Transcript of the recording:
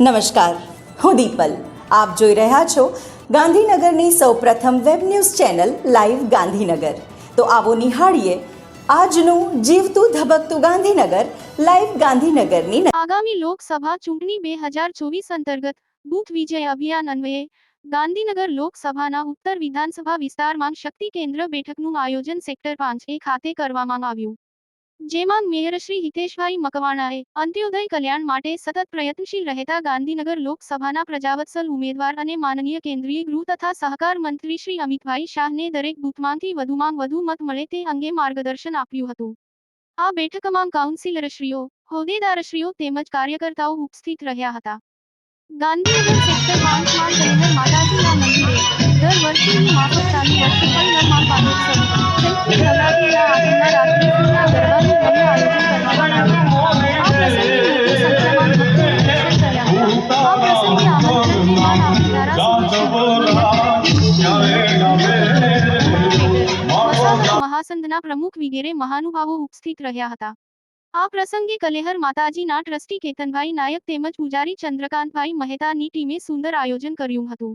નમસ્કાર. હું દીપલ. આપ જોઈ રહ્યા છો ગાંધીનગરની સૌપ્રથમ web news channel live Gandhinagar. તો આવો નિહાળીએ આજનું જીવતું ધબકતું ગાંધીનગર લાઈવ ગાંધીનગરની આગામી લોકસભા ચૂંટણી બે હજાર ચોવીસ અંતર્ગત બુથ વિજય અભિયાન અન્વયે ગાંધીનગર લોકસભાના ઉત્તર વિધાનસભા વિસ્તારમાં શક્તિ કેન્દ્ર બેઠકનું આયોજન સેક્ટર પાંચ એ ખાતે કરવામાં આવ્યું. જેમાં મેયર શ્રી હિતેશભાઈ મકવાણાએ અંત્યોદય કલ્યાણ માટે સતત પ્રયત્નશીલ રહેતા ગાંધીનગર લોકસભાના પ્રજાવત્સલ ઉમેદવાર અને માનનીય કેન્દ્રીય ગૃહ તથા સહકાર મંત્રી શ્રી અમિતભાઈ શાહને દરેક બૂથમાંથી વધુમાં વધુ મત મળે તે અંગે માર્ગદર્શન આપ્યું હતું. આ બેઠકમાં કાઉન્સિલરશ્રીઓ, હોદ્દેદારશ્રીઓ તેમજ કાર્યકર્તાઓ ઉપસ્થિત રહ્યા હતા. ગાંધીનગર સેક્ટર પાંચમાં મહાસંઘના પ્રમુખ વિગેરે મહાનુભાવો ઉપસ્થિત રહ્યા હતા. આ પ્રસંગે કલેહર માતાજીના ટ્રસ્ટી કેતનભાઈ નાયક તેમજ પૂજારી ચંદ્રકાંતભાઈ મહેતાની ટીમે સુંદર આયોજન કર્યું હતું.